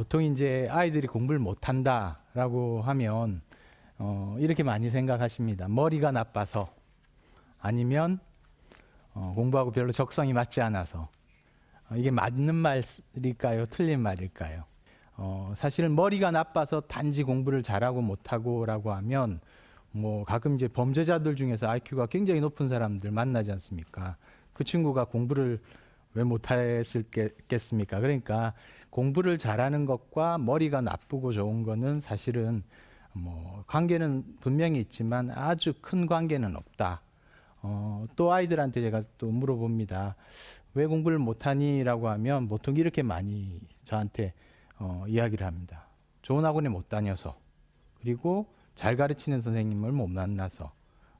보통 이제 아이들이 공부를 못한다라고 하면 어, 이렇게 많이 생각하십니다. 머리가 나빠서 아니면 어, 공부하고 별로 적성이 맞지 않아서 어, 이게 맞는 말일까요? 틀린 말일까요? 어, 사실 머리가 나빠서 단지 공부를 잘하고 못하고라고 하면 뭐 가끔 이제 범죄자들 중에서 IQ가 굉장히 높은 사람들 만나지 않습니까? 그 친구가 공부를 왜 못했을겠습니까? 그러니까 공부를 잘하는 것과 머리가 나쁘고 좋은 거는 사실은 뭐 관계는 분명히 있지만 아주 큰 관계는 없다. 어, 또 아이들한테 제가 또 물어봅니다. 왜 공부를 못하니?라고 하면 보통 이렇게 많이 저한테 어, 이야기를 합니다. 좋은 학원에 못 다녀서 그리고 잘 가르치는 선생님을 못 만나서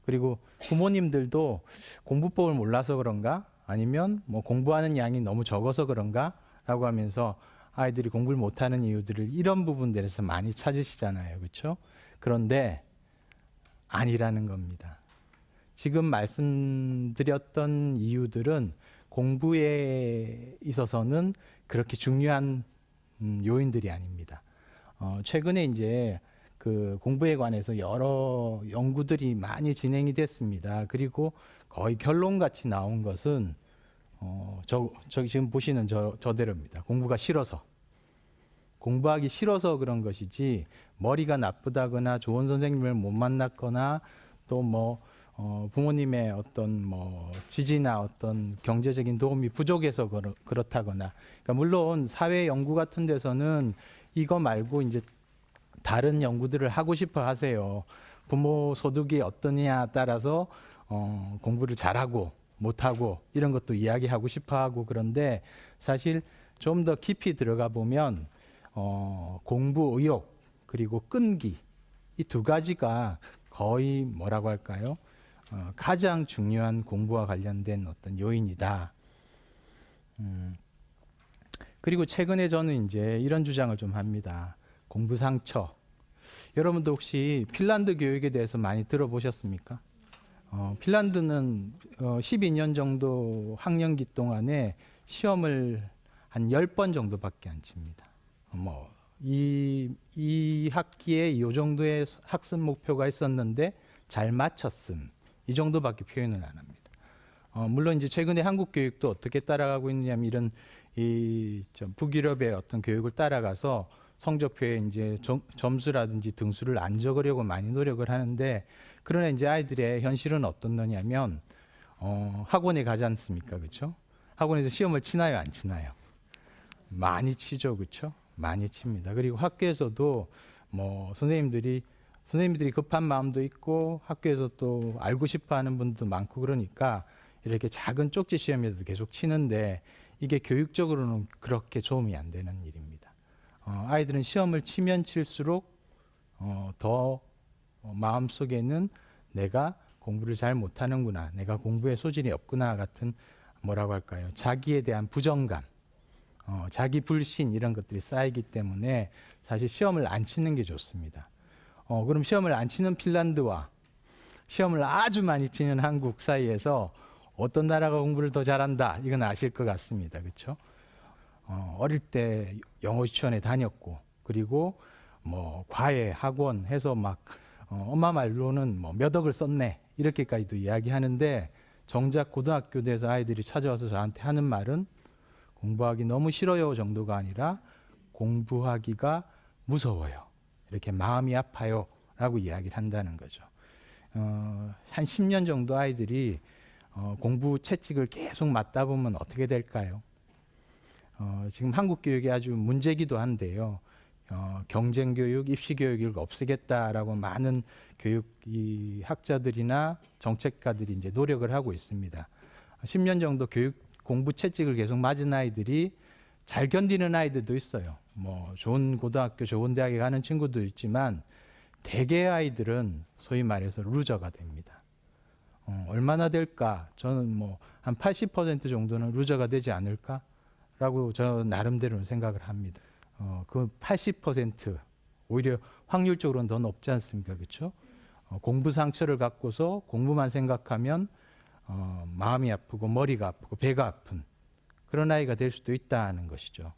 그리고 부모님들도 공부법을 몰라서 그런가 아니면 뭐 공부하는 양이 너무 적어서 그런가라고 하면서 아이들이 공부를 못하는 이유들을 이런 부분들에서 많이 찾으시잖아요, 그렇죠? 그런데 아니라는 겁니다. 지금 말씀드렸던 이유들은 공부에 있어서는 그렇게 중요한 음, 요인들이 아닙니다. 어, 최근에 이제 그 공부에 관해서 여러 연구들이 많이 진행이 됐습니다. 그리고 거의 결론같이 나온 것은 어, 저, 저기 지금 보시는 저, 저대로입니다. 공부가 싫어서. 공부하기 싫어서 그런 것이지 머리가 나쁘다거나 좋은 선생님을 못 만났거나 또뭐 어, 부모님의 어떤 뭐 지지나 어떤 경제적인 도움이 부족해서 그렇, 그렇다거나 그러니까 물론 사회 연구 같은 데서는 이거 말고 이제 다른 연구들을 하고 싶어 하세요. 부모 소득이 어떠냐 따라서 어, 공부를 잘하고 못하고 이런 것도 이야기하고 싶어 하고 그런데 사실 좀 더 깊이 들어가 보면 어, 공부 의욕 그리고 끈기 이 두 가지가 거의 뭐라고 할까요? 어, 가장 중요한 공부와 관련된 어떤 요인이다. 음, 그리고 최근에 저는 이제 이런 주장을 좀 합니다. 공부 상처. 여러분도 혹시 핀란드 교육에 대해서 많이 들어보셨습니까? 어, 핀란드는 어, 12년 정도 학년기 동안에 시험을 한 10번 정도밖에 안 칩니다. 뭐, 이, 이 학기에 이 정도의 학습 목표가 있었는데 잘 맞췄음. 이 정도밖에 표현을 안 합니다. 어, 물론 이제 최근에 한국 교육도 어떻게 따라가고 있느냐면 이런 이좀 북유럽의 어떤 교육을 따라가서 성적표에 이제 점, 점수라든지 등수를 안 적으려고 많이 노력을 하는데 그러나 이제 아이들의 현실은 어떤 거냐면 어, 학원에 가지 않습니까, 그렇죠? 학원에서 시험을 치나요, 안 치나요? 많이 치죠, 그렇죠? 많이 칩니다. 그리고 학교에서도 뭐 선생님들이 선생님들이 급한 마음도 있고 학교에서 또 알고 싶어 하는 분도 많고 그러니까 이렇게 작은 쪽지 시험이라도 계속 치는데 이게 교육적으로는 그렇게 도움이 안 되는 일입니다. 어, 아이들은 시험을 치면 칠수록 어, 더 어, 마음 속에는 내가 공부를 잘 못하는구나, 내가 공부에 소질이 없구나 같은 뭐라고 할까요? 자기에 대한 부정감, 어, 자기 불신 이런 것들이 쌓이기 때문에 사실 시험을 안 치는 게 좋습니다. 어, 그럼 시험을 안 치는 핀란드와 시험을 아주 많이 치는 한국 사이에서 어떤 나라가 공부를 더 잘한다 이건 아실 것 같습니다. 그렇죠? 어, 어릴 때 영어 유치원에 다녔고 그리고 뭐 과외 학원 해서 막 어, 엄마 말로는 뭐 몇 억을 썼네 이렇게까지도 이야기하는데 정작 고등학교 돼서 아이들이 찾아와서 저한테 하는 말은 공부하기 너무 싫어요 정도가 아니라 공부하기가 무서워요. 이렇게 마음이 아파요. 라고 이야기를 한다는 거죠. 어, 한 10년 정도 아이들이 어, 공부 채찍을 계속 맞다 보면 어떻게 될까요? 어, 지금 한국 교육이 아주 문제기도 한데요. 어, 경쟁 교육, 입시 교육을 없애겠다라고 많은 교육 이 학자들이나 정책가들이 이제 노력을 하고 있습니다. 10년 정도 교육 공부 채찍을 계속 맞은 아이들이 잘 견디는 아이들도 있어요. 뭐 좋은 고등학교, 좋은 대학에 가는 친구도 있지만 대개 아이들은 소위 말해서 루저가 됩니다. 어, 얼마나 될까? 저는 뭐 한 80% 정도는 루저가 되지 않을까 라고 저 나름대로는 생각을 합니다. 어, 그 80% 오히려 확률적으로는 더 높지 않습니까? 그렇죠? 어, 공부 상처를 갖고서 공부만 생각하면 어, 마음이 아프고 머리가 아프고 배가 아픈 그런 아이가 될 수도 있다는 것이죠.